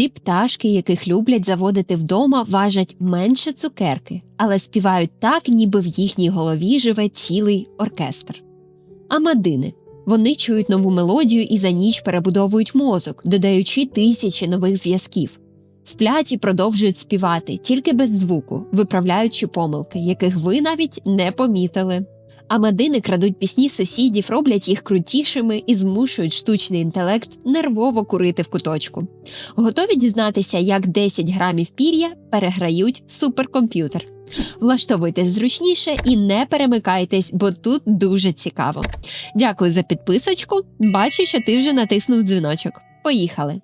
Ці пташки, яких люблять заводити вдома, важать менше цукерки, але співають так, ніби в їхній голові живе цілий оркестр. Амадини вони чують нову мелодію і за ніч перебудовують мозок, додаючи тисячі нових зв'язків. Сплять і продовжують співати тільки без звуку, виправляючи помилки, яких ви навіть не помітили. Амадини крадуть пісні сусідів, роблять їх крутішими і змушують штучний інтелект нервово курити в куточку. Готові дізнатися, як 10 грамів пір'я переграють суперкомп'ютер. Влаштовуйтесь зручніше і не перемикайтесь, бо тут дуже цікаво. Дякую за підписочку. Бачу, що ти вже натиснув дзвіночок. Поїхали!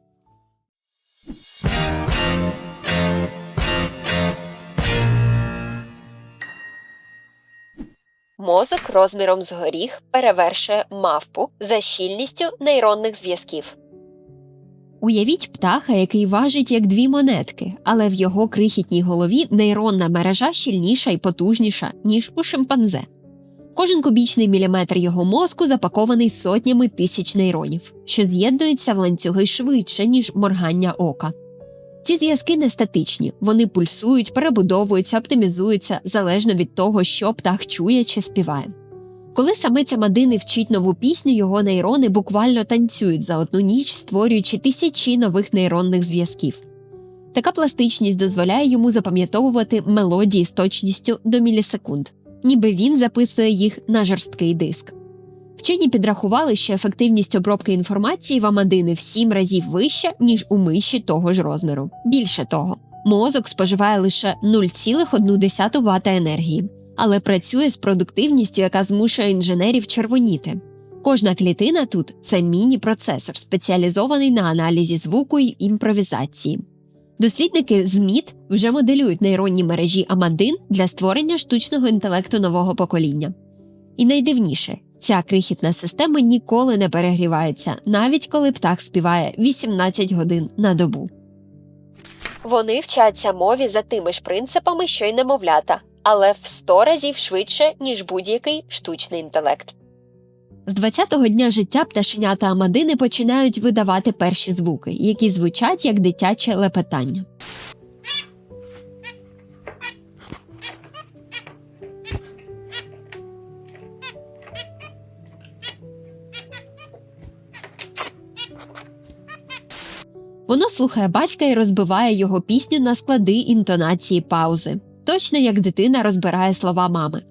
Мозок розміром з горіх перевершує мавпу за щільністю нейронних зв'язків. Уявіть птаха, який важить як дві монетки, але в його крихітній голові нейронна мережа щільніша і потужніша, ніж у шимпанзе. Кожен кубічний міліметр його мозку запакований сотнями тисяч нейронів, що з'єднуються в ланцюги швидше, ніж моргання ока. Ці зв'язки не статичні, вони пульсують, перебудовуються, оптимізуються залежно від того, що птах чує чи співає. Коли самиця Мадини вчить нову пісню, його нейрони буквально танцюють за одну ніч, створюючи тисячі нових нейронних зв'язків. Така пластичність дозволяє йому запам'ятовувати мелодії з точністю до мілісекунд, ніби він записує їх на жорсткий диск. Вчені підрахували, що ефективність обробки інформації в Амадини в сім разів вища, ніж у миші того ж розміру. Більше того, мозок споживає лише 0,1 Вт енергії, але працює з продуктивністю, яка змушує інженерів червоніти. Кожна клітина тут це міні-процесор, спеціалізований на аналізі звуку й імпровізації. Дослідники з МІД вже моделюють нейронні мережі Амадин для створення штучного інтелекту нового покоління. І найдивніше, ця крихітна система ніколи не перегрівається, навіть коли птах співає 18 годин на добу. Вони вчаться мові за тими ж принципами, що й немовлята, але в 100 разів швидше, ніж будь-який штучний інтелект. З 20-го дня життя пташенята Амадини починають видавати перші звуки, які звучать як дитяче лепетання. Воно слухає батька і розбиває його пісню на склади інтонації паузи, точно як дитина розбирає слова мами.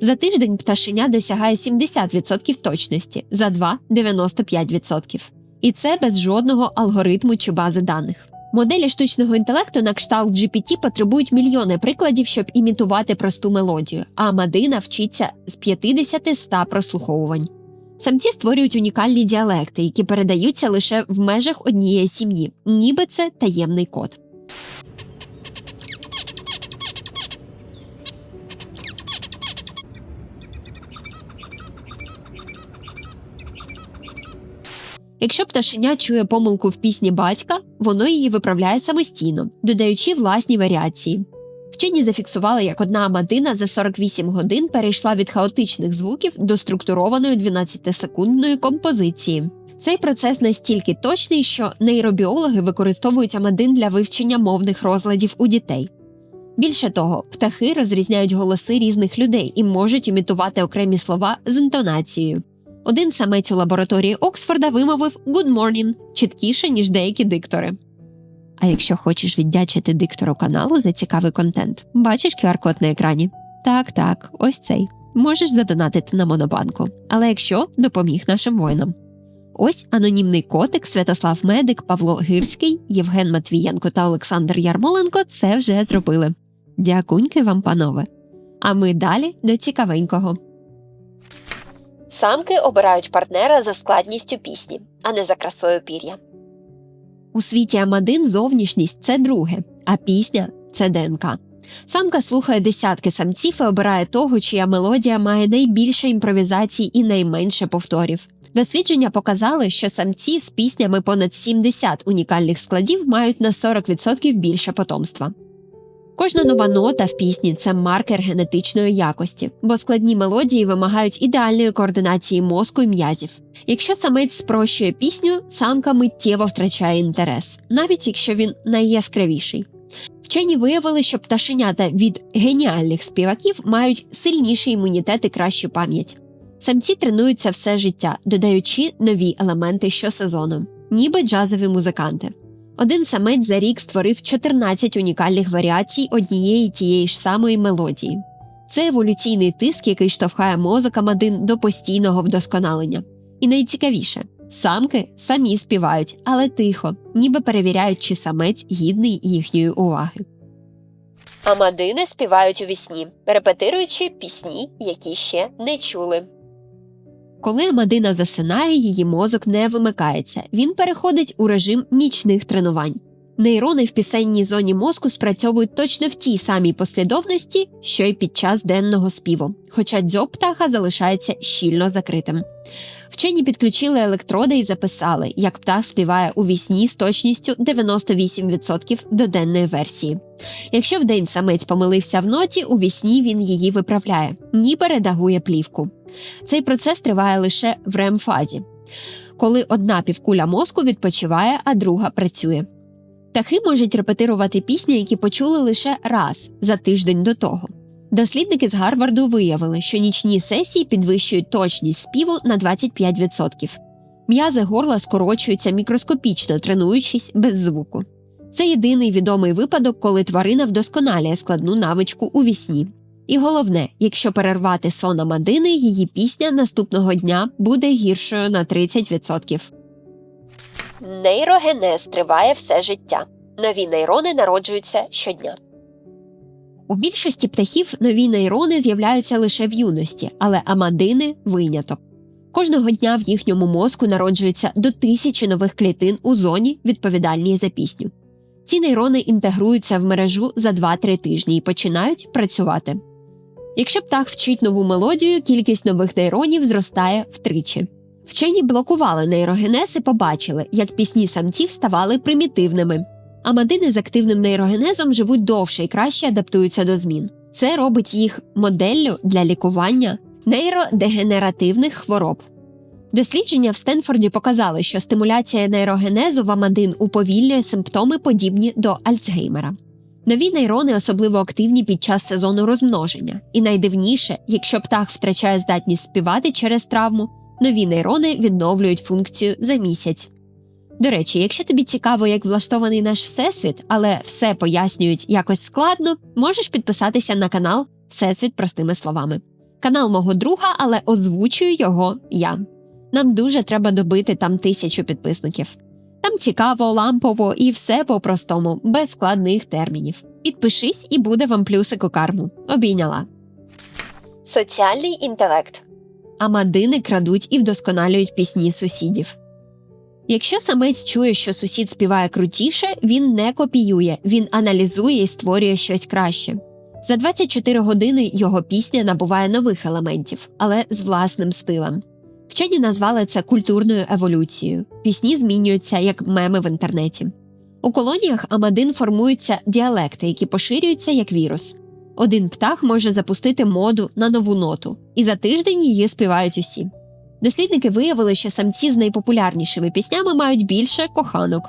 За тиждень пташеня досягає 70% точності, за два 95%. І це без жодного алгоритму чи бази даних. Моделі штучного інтелекту на кшталт GPT потребують мільйони прикладів, щоб імітувати просту мелодію, а Мадина вчиться з 50-100 прослуховувань. Самці створюють унікальні діалекти, які передаються лише в межах однієї сім'ї, ніби це таємний код. Якщо пташеня чує помилку в пісні батька, воно її виправляє самостійно, додаючи власні варіації. Вчені зафіксували, як одна амадина за 48 годин перейшла від хаотичних звуків до структурованої 12-секундної композиції. Цей процес настільки точний, що нейробіологи використовують амадин для вивчення мовних розладів у дітей. Більше того, птахи розрізняють голоси різних людей і можуть імітувати окремі слова з інтонацією. Один самець у лабораторії Оксфорда вимовив «Good morning» чіткіше, ніж деякі диктори. А якщо хочеш віддячити диктору каналу за цікавий контент, бачиш QR-код на екрані? Так, так, ось цей. Можеш задонатити на Монобанку. Але якщо допоміг нашим воїнам. Ось анонімний котик, Святослав Медик, Павло Гирський, Євген Матвієнко та Олександр Ярмоленко це вже зробили. Дякуньки вам, панове. А ми далі до цікавенького. Самки обирають партнера за складністю пісні, а не за красою пір'я. У світі Амадин зовнішність це друге, а пісня це ДНК. Самка слухає десятки самців і обирає того, чия мелодія має найбільше імпровізацій і найменше повторів. Дослідження показали, що самці з піснями понад 70 унікальних складів мають на 40% більше потомства. Кожна нова нота в пісні це маркер генетичної якості, бо складні мелодії вимагають ідеальної координації мозку і м'язів. Якщо самець спрощує пісню, самка миттєво втрачає інтерес, навіть якщо він найяскравіший. Вчені виявили, що пташенята від геніальних співаків мають сильніший імунітет і кращу пам'ять. Самці тренуються все життя, додаючи нові елементи щосезону, ніби джазові музиканти. Один самець за рік створив 14 унікальних варіацій однієї тієї ж самої мелодії. Це еволюційний тиск, який штовхає мозок амадин до постійного вдосконалення. І найцікавіше самки самі співають, але тихо, ніби перевіряють, чи самець гідний їхньої уваги. Амадини співають у вісні, репетируючи пісні, які ще не чули. Коли Мадина засинає, її мозок не вимикається, він переходить у режим нічних тренувань. Нейрони в пісенній зоні мозку спрацьовують точно в тій самій послідовності, що й під час денного співу, хоча дзьоб птаха залишається щільно закритим. Вчені підключили електроди і записали, як птах співає у вісні з точністю 98% до денної версії. Якщо вдень самець помилився в ноті, у вісні він її виправляє, ніби редагує плівку. Цей процес триває лише в РЕМ-фазі, коли одна півкуля мозку відпочиває, а друга працює. Птахи можуть репетирувати пісні, які почули лише раз за тиждень до того. Дослідники з Гарварду виявили, що нічні сесії підвищують точність співу на 25%. М'язи горла скорочуються мікроскопічно, тренуючись без звуку. Це єдиний відомий випадок, коли тварина вдосконалює складну навичку у вісні. І головне, якщо перервати сон Амадини, її пісня наступного дня буде гіршою на 30%. Нейрогенез триває все життя. Нові нейрони народжуються щодня. У більшості птахів нові нейрони з'являються лише в юності, але амадини виняток. Кожного дня в їхньому мозку народжується до тисячі нових клітин у зоні, відповідальній за пісню. Ці нейрони інтегруються в мережу за 2-3 тижні і починають працювати. Якщо птах вчить нову мелодію, кількість нових нейронів зростає втричі. Вчені блокували нейрогенез і побачили, як пісні самців ставали примітивними. Амадини з активним нейрогенезом живуть довше і краще адаптуються до змін. Це робить їх моделлю для лікування нейродегенеративних хвороб. Дослідження в Стенфорді показали, що стимуляція нейрогенезу в амадин уповільнює симптоми, подібні до Альцгеймера. Нові нейрони особливо активні під час сезону розмноження, і найдивніше, якщо птах втрачає здатність співати через травму, нові нейрони відновлюють функцію за місяць. До речі, якщо тобі цікаво, як влаштований наш всесвіт, але все пояснюють якось складно, можеш підписатися на канал Всесвіт простими словами. Канал мого друга, але озвучую його я. Нам дуже треба добити там тисячу підписників. Там цікаво, лампово і все по-простому, без складних термінів. Підпишись і буде вам плюсик у карму. Обійняла. Соціальний інтелект. Амадини крадуть і вдосконалюють пісні сусідів. Якщо самець чує, що сусід співає крутіше, він не копіює, він аналізує і створює щось краще. За 24 години його пісня набуває нових елементів, але з власним стилем. Вчені назвали це культурною еволюцією. Пісні змінюються як меми в інтернеті. У колоніях Амадин формуються діалекти, які поширюються як вірус. Один птах може запустити моду на нову ноту, і за тиждень її співають усі. Дослідники виявили, що самці з найпопулярнішими піснями мають більше коханок.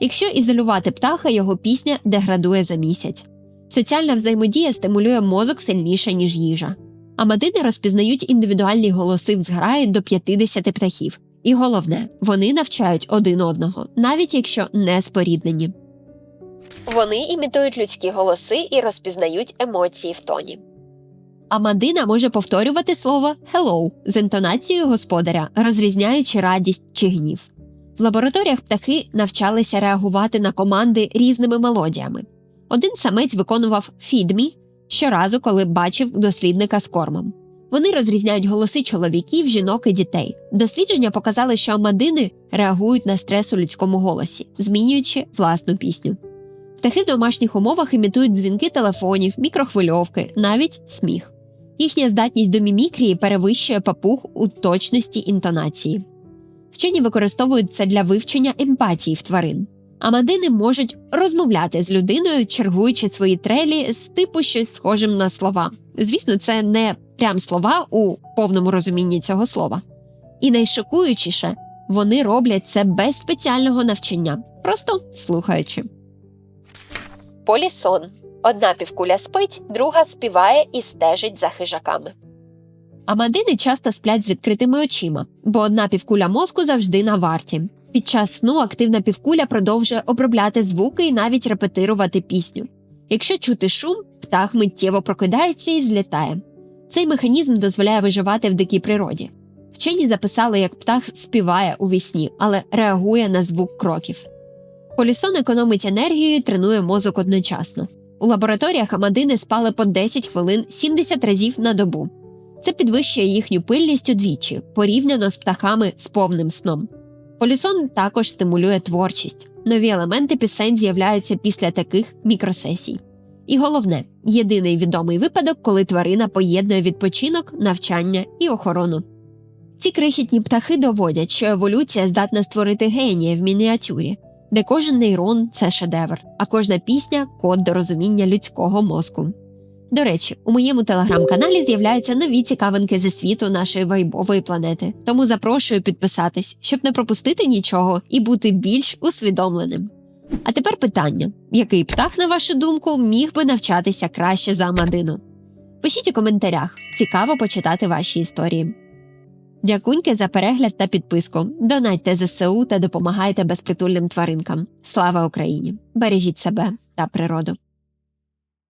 Якщо ізолювати птаха, його пісня деградує за місяць. Соціальна взаємодія стимулює мозок сильніше, ніж їжа. Амадини розпізнають індивідуальні голоси в зграї до 50 птахів. І головне, вони навчають один одного, навіть якщо не споріднені. Вони імітують людські голоси і розпізнають емоції в тоні. Амадина може повторювати слово «hello» з інтонацією господаря, розрізняючи радість чи гнів. В лабораторіях птахи навчалися реагувати на команди різними мелодіями. Один самець виконував «feed щоразу, коли бачив дослідника з кормом. Вони розрізняють голоси чоловіків, жінок і дітей. Дослідження показали, що амадини реагують на стрес у людському голосі, змінюючи власну пісню. Птахи в домашніх умовах імітують дзвінки телефонів, мікрохвильовки, навіть сміх. Їхня здатність до мімікрії перевищує папуг у точності інтонації. Вчені використовують це для вивчення емпатії в тварин. Амадини можуть розмовляти з людиною, чергуючи свої трелі з типу щось схожим на слова. Звісно, це не прям слова у повному розумінні цього слова. І найшокуючіше, вони роблять це без спеціального навчання, просто слухаючи. Полісон. Одна півкуля спить, друга співає і стежить за хижаками. Амадини часто сплять з відкритими очима, бо одна півкуля мозку завжди на варті. Під час сну активна півкуля продовжує обробляти звуки і навіть репетирувати пісню. Якщо чути шум, птах миттєво прокидається і злітає. Цей механізм дозволяє виживати в дикій природі. Вчені записали, як птах співає у вісні, але реагує на звук кроків. Полісон економить енергію і тренує мозок одночасно. У лабораторіях амадини спали по 10 хвилин 70 разів на добу. Це підвищує їхню пильність удвічі, порівняно з птахами з повним сном. Полісон також стимулює творчість. Нові елементи пісень з'являються після таких мікросесій. І головне єдиний відомий випадок, коли тварина поєднує відпочинок, навчання і охорону. Ці крихітні птахи доводять, що еволюція здатна створити генія в мініатюрі, де кожен нейрон це шедевр, а кожна пісня код до розуміння людського мозку. До речі, у моєму телеграм-каналі з'являються нові цікавинки зі світу нашої вайбової планети, тому запрошую підписатись, щоб не пропустити нічого і бути більш усвідомленим. А тепер питання: який птах, на вашу думку, міг би навчатися краще за Амадину? Пишіть у коментарях, цікаво почитати ваші історії. Дякуньки за перегляд та підписку. Донайте ЗСУ та допомагайте безпритульним тваринкам. Слава Україні! Бережіть себе та природу!